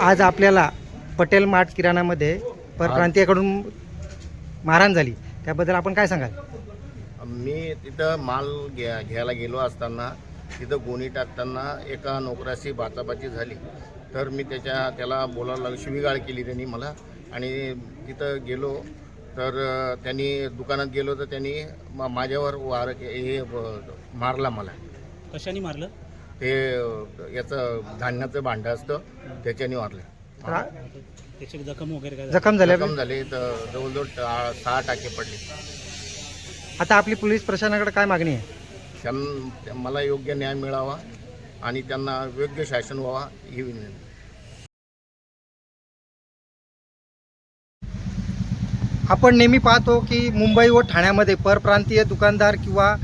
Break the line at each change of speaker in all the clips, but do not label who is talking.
आज आपल्याला पटेल मार्ट किराणामध्ये परप्रांतीयाकडून मारहाण झाली. त्याबद्दल आपण काय सांगाल?
मी तिथं माल घ्या घ्यायला गेलो असताना तिथं गोणी टाकताना एका नोकराशी बाचाबाची झाली. तर मी त्याच्या त्याला बोलायला लागलो शिवीगाळ केली त्यांनी मला. आणि तिथं गेलो तर त्यांनी दुकानात गेलो तर त्यांनी मा- माझ्यावर वार हे मारला मला.
कशाने मारलं?
ते याचं धान्याचं भांडं असतं त्याच्याने
त्याची जखम वगैरे काय
जखम झाल्या
जखम झाले तर जवळजवळ टा- सहा टाके पडले.
आता आपली पोलीस प्रशासनाकडे काय मागणी आहे?
त्यां मला योग्य न्याय मिळावा आणि त्यांना योग्य शासन व्हावा ही विनंती.
आपण नेहमी पाहतो की मुंबई व ठाण्यामध्ये परप्रांतीय दुकानदार किंवा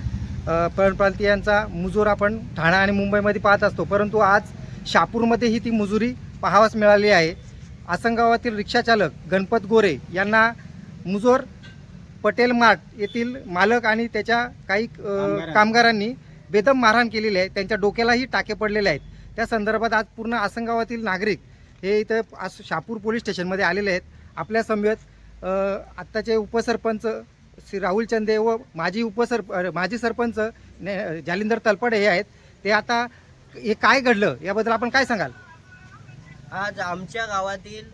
परप्रांतीयांचा मुजूर आपण ठाणा आणि मुंबईमध्ये पाहत असतो. परंतु आज शहापूरमध्येही ती मुजुरी पाहावास मिळाली आहे. आसनगावातील रिक्षाचालक गणपत गोरे यांना मुजोर पटेल मार्ट येथील मालक आणि त्याच्या काही कामगारांनी. बेदम मारहाण केलेली आहे. त्यांच्या डोक्यालाही टाके पडलेले आहेत. त्या संदर्भात आज पूर्ण आसनगावातील नागरिक हे इथं आस शहापूर पोलीस स्टेशनमध्ये आलेले आहेत. आपल्या समवेत आत्ताचे उपसरपंच श्री राहुल चंदे व माजी उपसर माजी सरपंच ने- जालिंदर तलपडे हे आहेत. ते आता हे काय घडलं? याबद्दल आपण काय सांगाल?
आज आमच्या गावातील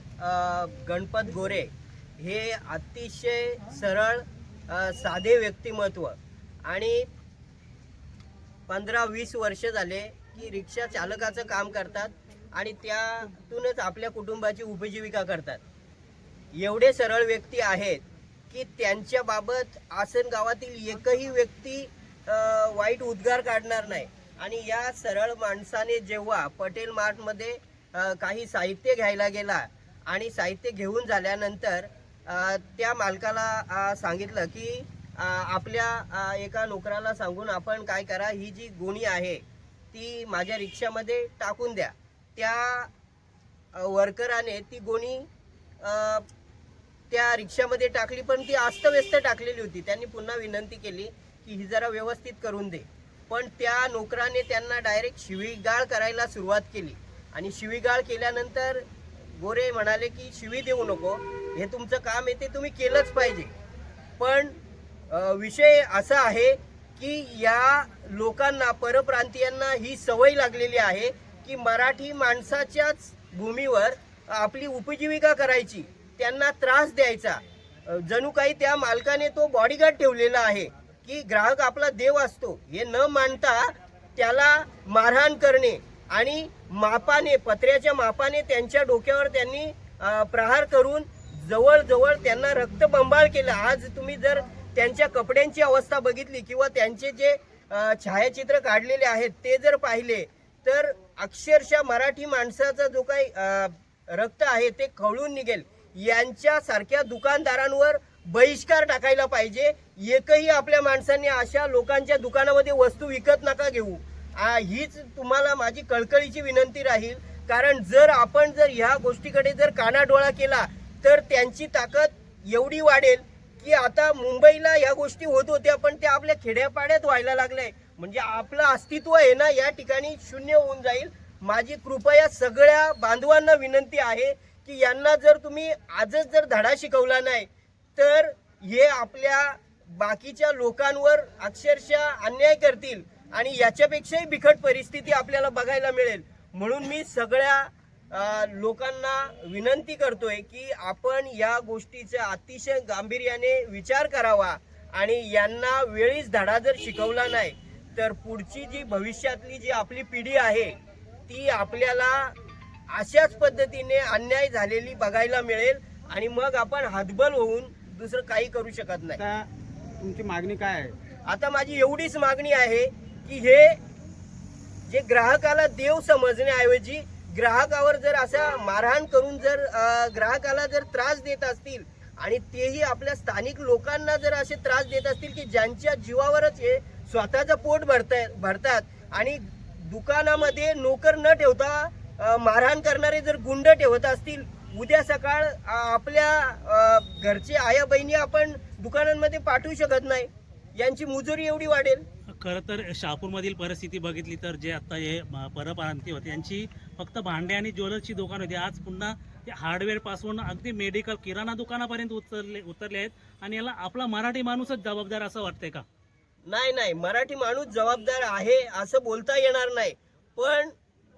गणपत गोरे हे अतिशय सरळ साधे व्यक्तिमत्व आणि पंधरा वीस वर्ष झाले की रिक्षा चालकाचं काम करतात आणि त्यातूनच आपल्या कुटुंबाची उपजीविका करतात. एवढे सरळ व्यक्ती आहेत की त्यांच्याबाबत आसन गावातील एकही व्यक्ती वाईट उद्गार काढणार नाही. आणि या सरळ माणसाने जेव्हा पटेल मार्टमध्ये काही साहित्य घ्यायला गेला आणि साहित्य घेऊन झाल्यानंतर त्या मालकाला सांगितलं की आपल्या एका नोकराला सांगून आपण काय करा ही जी गुणी आहे ती माझ्या रिक्षामध्ये टाकून द्या. त्या वर्कराने ती गोणी त्या रिक्षामध्ये टाकली पण ती अस्तव्यस्त टाकलेली होती. त्यांनी पुन्हा विनंती केली की ही जरा व्यवस्थित करून दे. पण त्या नोकराने त्यांना डायरेक्ट शिवीगाळ करायला सुरुवात केली. आणि शिवीगाळ केल्यानंतर गोरे म्हणाले की शिवी देऊ नको. हे तुमचं काम आहे ते तुम्ही केलंच पाहिजे. पण विषय असा आहे की या लोकांना परप्रांतीयांना ही सवय लागलेली आहे की मराठी माणसाच्याच भूमीवर आपली उपजीविका करायची. त्यांना त्रास द्यायचा. जणू काही त्या मालकाने तो बॉडीगार्ड ठेवलेला आहे की ग्राहक आपला देव असतो. हे न मानता त्याला मारहाण करणे आणि मापाने पत्र्याच्या मापाने त्यांच्या डोक्यावर त्यांनी प्रहार करून जवळजवळ त्यांना रक्तबंबाळ केलं. आज तुम्ही जर त्यांच्या कपड्यांची अवस्था बघितली किंवा त्यांचे जे छायाचित्र काढलेले आहेत ते जर पाहिले तर अक्षरशः मराठी माणसाचा जो काही रक्त आहे ते खवळून निघेल. यांच्यासारख्या दुकानदारांवर बहिष्कार टाकायला पाहिजे. एकही आपल्या माणसांनी अशा लोकांच्या दुकानामध्ये वस्तू विकत नका घेऊ. हीच तुम्हाला माझी कळकळीची विनंती राहील. कारण जर आपण जर ह्या गोष्टीकडे जर कानाडोळा केला तर त्यांची ताकद एवढी वाढेल की आता मुंबईला ह्या गोष्टी होत होत्या पण त्या आपल्या खेड्यापाड्यात व्हायला लागलंय. म्हणजे आपलं अस्तित्व आहे ना या ठिकाणी शून्य होऊन जाईल. माझी कृपया सगळ्या बांधवांना विनंती आहे की यांना जर तुम्ही आजच जर धडा शिकवला नाही तर हे आपल्या बाकीच्या लोकांवर अक्षरशः अन्याय करतील आणि याच्यापेक्षाही बिकट परिस्थिती आपल्याला बघायला मिळेल. म्हणून मी सगळ्या लोकांना विनंती करतोय की आपण या गोष्टीचा अतिशय गांभीर्याने विचार करावा आणि यांना वेळीच धडा जर शिकवला नाही तर पुढची जी भविष्यातली जी आपली पिढी आहे ती आपल्याला अशाच पद्धतीने अन्याय झालेली बघायला मिळेल आणि मग आपण हातबल होऊन दुसरं काही करू शकत नाही.
आता तुमची मागणी काय आहे?
आता माझी एवढीच मागणी आहे की हे जे ग्राहकाला देव समजण्याऐवजी ग्राहकावर जर असा मारहाण करून जर अ, ग्राहकाला जर त्रास देत असतील आणि तेही आपल्या स्थानिक लोकांना जर असे त्रास देत असतील की ज्यांच्या जीवावरच हे स्वतःचं पोट भरताय भरतात आणि दुकानामध्ये नोकर न ठेवता मारहाण करणारे जर गुंड ठेवत असतील उद्या सकाळ आपल्या घरचे आया बहिणी आपण दुकानांमध्ये पाठवू शकत नाही. यांची मुजुरी एवढी वाढेल.
खरं तर शहापूरमधील परिस्थिती बघितली तर जे आता हे परप्रांतीय होते यांची फक्त भांडे आणि ज्वेलर्सची दुकान होती. आज पुन्हा ते हार्डवेअरपासून अगदी मेडिकल किराणा दुकानापर्यंत उतरले उतरले आहेत. आणि याला आपला मराठी माणूसच जबाबदार असं वाटतंय का?
नाही नाही. मराठी माणूस जबाबदार आहे असं बोलता येणार नाही. पण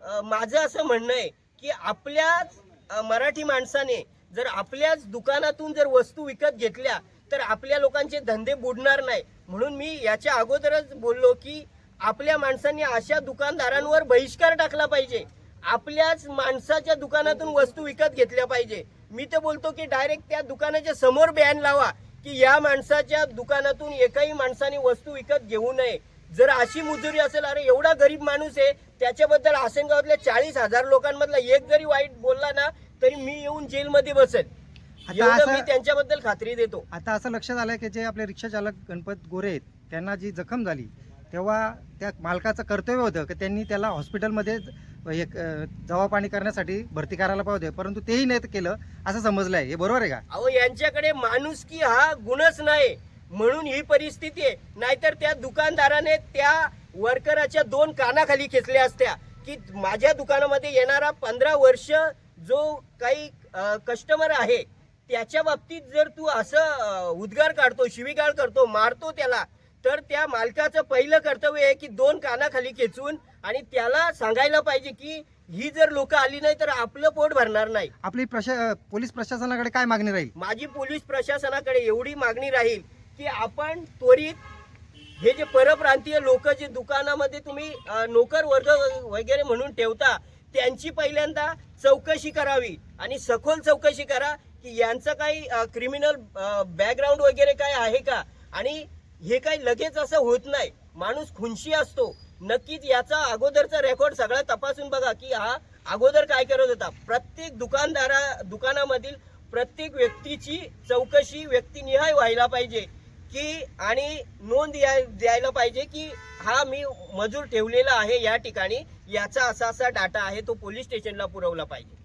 माझं असं म्हणणं आहे की आपल्याच मराठी माणसाने जर आपल्याच दुकानातून जर वस्तू विकत घेतल्या तर आपल्या लोकांचे धंदे बुडणार नाही. म्हणून मी याच्या अगोदरच बोललो की आपल्या माणसांनी अशा दुकानदारांवर बहिष्कार टाकला पाहिजे. आपल्याच माणसाच्या दुकानातून वस्तू विकत घेतल्या पाहिजे. मी तर बोलतो की डायरेक्ट त्या दुकानाच्या समोर बॅन लावा की या माणसाच्या दुकानातून एकाही माणसाने वस्तू विकत घेऊ नये. जर अशी मुजुरी असेल अरे एवढा गरीब माणूस आहे त्याच्याबद्दल आसनगावातल्या चाळीस हजार लोकांमधला एक जरी वाईट बोलला ना तरी मी येऊन जेलमध्ये बसेल.
आता
मी त्यांच्याबद्दल खात्री देतो.
आता असं लक्षात आलं की जे आपले रिक्षा चालक गणपत गोरे आहेत त्यांना जी जखम झाली तेव्हा त्या मालकाचं कर्तव्य होतं की त्यांनी त्याला हॉस्पिटलमध्ये एक अं, दवापाणी करण्यासाठी भरती करायला पाहिजे. परंतु तेही नाही केलं असं समजलं आहे हे बरोबर आहे का?
अहो यांच्याकडे माणुसकी हा गुणच नाही म्हणून ही परिस्थिती आहे. नाहीतर त्या दुकानदाराने त्या वर्कराच्या दोन कानाखाली खेचल्या असत्या की माझ्या दुकानामध्ये येणारा पंधरा वर्ष जो काही कस्टमर आहे त्याच्या बाबतीत जर तू असं उद्गार काढतो शिवीगाळ करतो मारतो त्याला तर त्या मालकाचं पहिलं कर्तव्य आहे की दोन कानाखाली खेचून आणि त्याला सांगायला पाहिजे की ही जर लोक आली नाही तर आपलं पोट भरणार नाही.
आपली प्रशा पोलीस प्रशासनाकडे काय मागणी राहील?
माझी पोलीस प्रशासनाकडे एवढी मागणी राहील की आपण त्वरित हे जे परप्रांतीय लोक जे दुकानामध्ये तुम्ही नोकर वर्ग वगैरे म्हणून ठेवता त्यांची पहिल्यांदा चौकशी करावी आणि सखोल चौकशी करा की यांचं काही क्रिमिनल बॅकग्राऊंड वगैरे काय आहे का? आणि हे काही लगेच असं होत नाही. माणूस खुनशी असतो. नक्कीच याचा अगोदरचा रेकॉर्ड सगळा तपासून बघा की हा अगोदर काय करत होता. प्रत्येक दुकानदारा दुकानामधील प्रत्येक व्यक्तीची चौकशी व्यक्तिनिहाय व्हायला पाहिजे. की आणि नोंद या- द्यायला पाहिजे की हा मी मजूर ठेवलेला आहे या ठिकाणी याचा असा असा डाटा आहे तो पोलीस स्टेशनला पुरवला पाहिजे.